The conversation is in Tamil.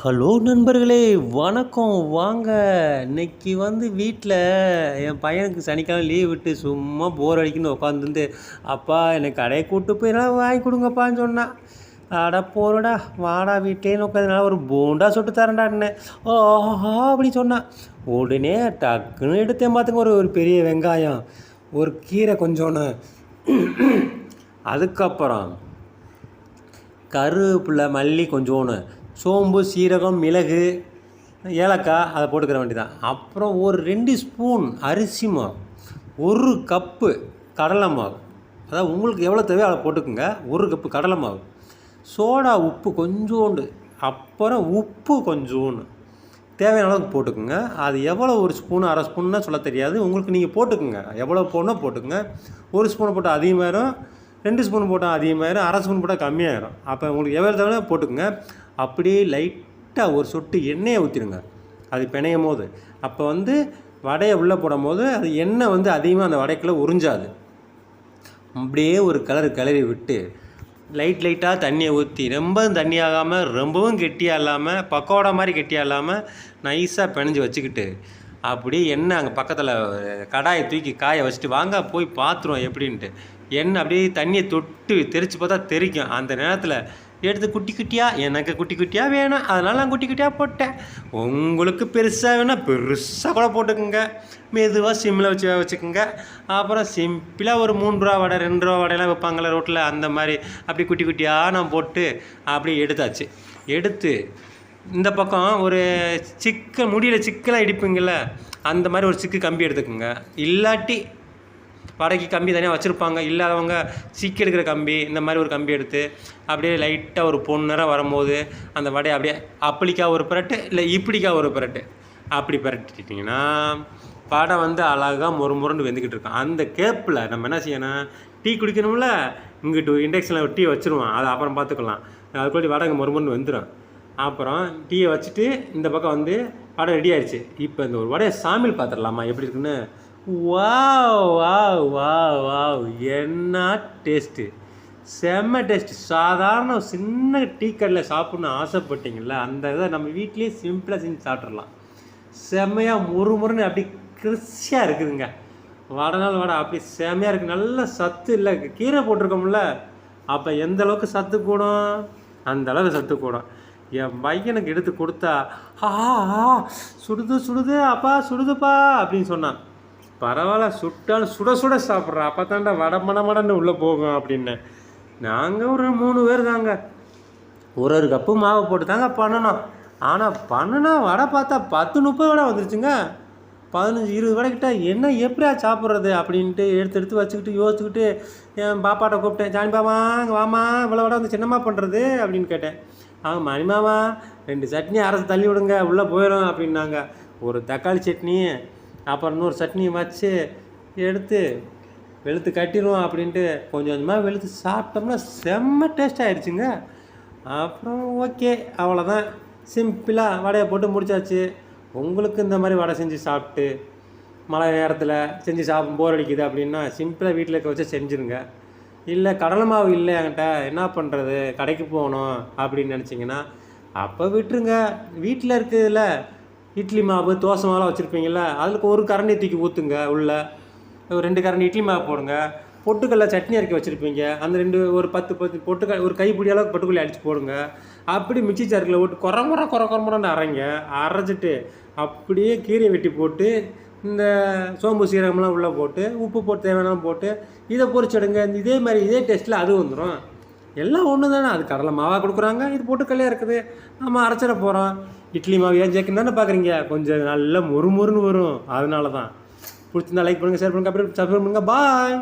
ஹலோ நண்பர்களே வணக்கம். வாங்க இன்னைக்கு வந்து வீட்டில் என் பையனுக்கு சனிக்கிழமை லீவ் விட்டு சும்மா போர் அடிக்குன்னு உட்காந்துருந்து அப்பா எனக்கு கடையை கூப்பிட்டு போய் எல்லாம் வாங்கி கொடுங்கப்பான்னு சொன்னான் அட போறடா வாடா வீட்டிலேன்னு உட்காந்துனால ஒரு போண்டா சுட்டு தரேன்டான்னு ஓஹா அப்படின்னு சொன்னான் உடனே டக்குன்னு எடுத்தேன் பார்த்துங்க ஒரு ஒரு பெரிய வெங்காயம் ஒரு கீரை கொஞ்சோன்னு. அதுக்கப்புறம் கருவேப்பிலை மல்லி கொஞ்சோன்னு. சோம்பு சீரகம் மிளகு ஏலக்காய் அதை போட்டுக்கிற வேண்டியதான் அப்புறம் ஒரு ரெண்டு ஸ்பூன் அரிசி மாவு ஒரு கப்பு கடலை மாவு. அதாவது உங்களுக்கு எவ்வளோ தேவையோ அதை போட்டுக்கோங்க. ஒரு கப்பு கடலை மாவு. சோடா உப்பு கொஞ்சோண்டு. அப்புறம் உப்பு கொஞ்சோண்டு. தேவையான அளவுக்கு போட்டுக்கோங்க. அது எவ்வளோ ஒரு ஸ்பூன் அரை ஸ்பூன்னா சொல்ல தெரியாது. உங்களுக்கு நீங்கள் போட்டுக்கோங்க. எவ்வளோ போடணும் போட்டுக்கோங்க. ஒரு ஸ்பூனை போட்டால் அதிகமாக ரெண்டு ஸ்பூன் போட்டால் அதிகமாகிடும் அரை ஸ்பூன் போட்டால் கம்மியாயிரும். அப்போ உங்களுக்கு எவ்வளோ தவிர போட்டுக்கோங்க. அப்படியே லைட்டாக ஒரு சொட்டு எண்ணெயை ஊற்றிடுங்க அது பிணையும் போது. அப்போ வந்து வடையை உள்ளே போடும் போது அது எண்ணெய் வந்து அதிகமாக அந்த வடைக்குள்ளே உறிஞ்சாது. அப்படியே ஒரு கலர் கிளறி விட்டு லைட் லைட்டாக தண்ணியை ஊற்றி ரொம்பவும் தண்ணி ஆகாமல் ரொம்பவும் கெட்டியாக இல்லாமல் பக்கோடா மாதிரி கெட்டியாக இல்லாமல் நைஸாக பிணைஞ்சு வச்சுக்கிட்டு அப்படியே எண்ணெய் அங்கே பக்கத்தில் கடாயை தூக்கி காய வச்சுட்டு வாங்க போய் பார்த்துருவோம் எப்படின்ட்டு. எண்ணெய் அப்படியே தண்ணியை தொட்டு தெரிச்சு பார்த்தா தெரிக்கும். அந்த நேரத்தில் எடுத்து குட்டி குட்டியாக எனக்கு குட்டி குட்டியாக வேணும். அதனால் நான் குட்டி குட்டியாக போட்டேன். உங்களுக்கு பெருசாக வேணால் பெருசாக கூட போட்டுக்கோங்க. மெதுவாக சிம்மில் வச்சு வச்சுக்கோங்க. அப்புறம் சிம்பிளாக ஒரு மூணு ரூபா வடை ரெண்டு ரூபா வடையெல்லாம் வைப்பாங்களே ரோட்டில் அந்த மாதிரி அப்படி குட்டி குட்டியாக நான் போட்டு அப்படியே எடுத்தாச்சு. எடுத்து இந்த பக்கம் ஒரு சிக்க முடியில் சிக்கலாக இடிப்பீங்கள்ல அந்த மாதிரி ஒரு சிக்கு கம்பி எடுத்துக்கோங்க. இல்லாட்டி வடைக்கு கம்பி தனியாக வச்சுருப்பாங்க. இல்லாதவங்க சிக்கி எடுக்கிற கம்பி இந்த மாதிரி ஒரு கம்பி எடுத்து அப்படியே லைட்டாக ஒரு பொன்னிறம் வரும்போது அந்த வடையை அப்படியே அப்படிக்கா ஒரு பிரட்டு இல்லை இப்படிக்கா ஒரு பிரட்டு. அப்படி பிரட்டிட்டிங்கன்னா வடை வந்து அழகாக மொறு மொறுன்னு வெந்துக்கிட்டு இருக்கும். அந்த கேப்பில் நம்ம என்ன செய்யணும்? டீ குடிக்கணும்ல? இங்கிட்டு இண்டக்ஷனில் ஒரு டீ வச்சுருவோம். அதை அப்புறம் பார்த்துக்கலாம். அதுக்குள்ளே வடை இங்கே மொறு மொறுன்னு அப்புறம் டீயை வச்சுட்டு இந்த பக்கம் வந்து வடை ரெடி ஆயிடுச்சு. இப்போ இந்த ஒரு வடையை சாமியில் பார்த்துடலாமா? எப்படி இருக்குன்னு? வாவ் வாவ் வாவ் வாவ் என்ன டேஸ்ட்டு செம்ம டேஸ்ட் சாதாரண சின்ன டீ கடையில் சாப்பிட்ணுன்னு ஆசைப்பட்டீங்கள அந்த இதை நம்ம வீட்லேயே சிம்பிளாக செஞ்சு சாப்பிட்றலாம் செம்மையாக முறுமுறுன்னு அப்படி கிறிஸ்டியாக இருக்குதுங்க. வடநாள் வடை அப்படி செம்மையாக இருக்குது நல்ல சத்து இல்லை. கீரை போட்டிருக்கோம்ல அப்போ எந்த அளவுக்கு சத்து கூடும்? அந்த அளவுக்கு சத்து கூடும். என் பையனுக்கு எடுத்து கொடுத்தா ஆ, சுடுது சுடுது அப்பா சுடுதுப்பா அப்படின்னு சொன்னான். பரவாயில்ல சுட்டாலும் சுட சுட சாப்பிட்றா. அப்போ தாண்டா வட மட மடன்னு உள்ளே போகும் அப்படின்னு. நாங்கள் ஒரு மூணு பேர் தாங்க. ஒரு ஒரு கப்பு மாவு போட்டு தாங்க பண்ணணும். ஆனால் பண்ணுனா வடை பார்த்தா பத்து முப்பது வடை வந்துருச்சுங்க. பதினஞ்சு இருபது வடைக்கிட்ட என்ன எப்படியா சாப்பிட்றது அப்படின்ட்டு எடுத்து எடுத்து வச்சுக்கிட்டு யோசிச்சுக்கிட்டு என் பாப்பாட்ட கூப்பிட்டேன் ஜானி பாமா அங்கே வாமா இவ்வளோ வடை வந்து சின்னம்மா பண்ணுறது அப்படின்னு கேட்டேன். அவங்க மணிமாமா ரெண்டு சட்னி அரைச்சி தள்ளி விடுங்க உள்ளே போயிடும் அப்படின்னாங்க. ஒரு தக்காளி சட்னி அப்புறம் இன்னொரு சட்னி வச்சு எடுத்து வெளுத்து கட்டிடுவோம் அப்படின்ட்டு கொஞ்சம் கொஞ்சமாக வெளுத்து சாப்பிட்டோம்னா செம்ம டேஸ்ட் ஆயிடுச்சுங்க. அப்புறம் ஓகே அவ்வளோதான் சிம்பிளாக வடையை போட்டு முடிச்சாச்சு. உங்களுக்கு இந்த மாதிரி வடை செஞ்சு சாப்பிட்டு மழை நேரத்தில் செஞ்சு சாப்பிடும் போர் அடிக்குது அப்படின்னா சிம்பிளாக வீட்டில் இருக்க வச்சு செஞ்சுருங்க. இல்லை கடலை மாவு இல்லை என்கிட்ட என்ன பண்ணுறது கடைக்கு போகணும் அப்படின்னு நினச்சிங்கன்னா அப்போ விட்டுருங்க. வீட்டில் இருக்குதுல்ல இட்லி மாவு தோசை மாவுலாம் வச்சுருப்பீங்கள அதுக்கு ஒரு கரண்டி தூக்கி ஊற்றுங்க உள்ளே. ஒரு ரெண்டு கரண்டி இட்லி மாவு போடுங்க. பொட்டுக்கல்ல சட்னி அரைக்க வச்சுருப்பீங்க. அந்த ரெண்டு ஒரு பத்து பத்து பொட்டுக்க ஒரு கைப்பிடி அளவுக்கு பொட்டுக்கடலை அடித்து போடுங்க. அப்படி மிக்சி சாருக்கில் போட்டு குறை முறை குறை குறமுறன்னு அரைங்க. அரைச்சிட்டு அப்படியே கீரையை வெட்டி போட்டு இந்த சோம்பு சீரகம்லாம் உள்ளே போட்டு உப்பு போட்டு தேவையான போட்டு இதை பொறிச்சிடுங்க இந்த இதே மாதிரி இதே டேஸ்ட்டில் அது வந்துடும் எல்லாம் ஒன்று தானே. அது கடலை மாவாக கொடுக்குறாங்க இது பொட்டுக்கல்லையாக இருக்குது. நம்ம அரைச்சிட போகிறோம் இட்லி மாவு ஏன் ஜேக்குன்னு தானே பார்க்குறீங்க கொஞ்சம் நல்லா மொறுமொறுன்னு வரும். அதனால தான் பிடிச்சிருந்தா லைக் பண்ணுங்கள் ஷேர் பண்ணுங்கள் அப்புறம் சப்ஸ்கிரைப் பண்ணுங்கள் பாய்